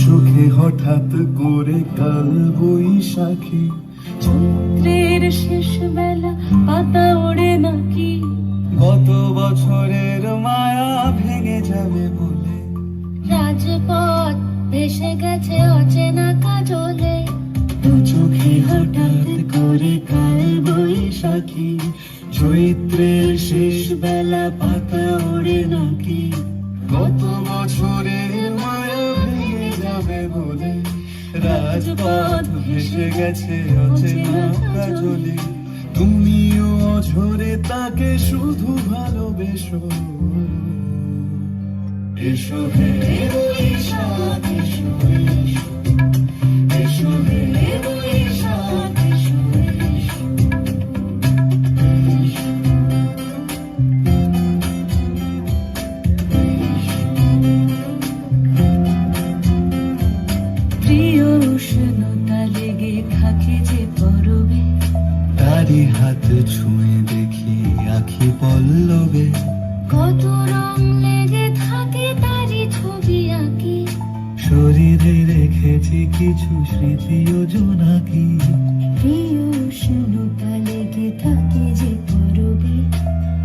চোখে হঠাৎ করে কাল বৈশাখী। চৈত্রের শেষ বেলা পাতা বৈশাখী চৈত্রের শেষ বেলা পাতা ওড়ে নাকি? মায়া ভেঙে যাবে বলে? রাজপথ ভেসে গেছে অচেনা কাজলে। তুমিও অঝরে তাকে শুধু ভালোবেসো। এসো হে এসো এসো। থাকে যে পরবে তারি হাত ছুঁয়ে দেখি আখি পল্লবে। কত রং লেগে থাকে তারই ছবি আঁকি। শরীরে রেখেছি কিছু স্মৃতি প্রিয় উষ্ণতা লেগে থাকে যে পরবে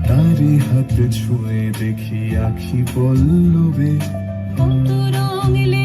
তারি হাত ছুঁয়ে দেখি আখি পল্লবে। কত রং লেগে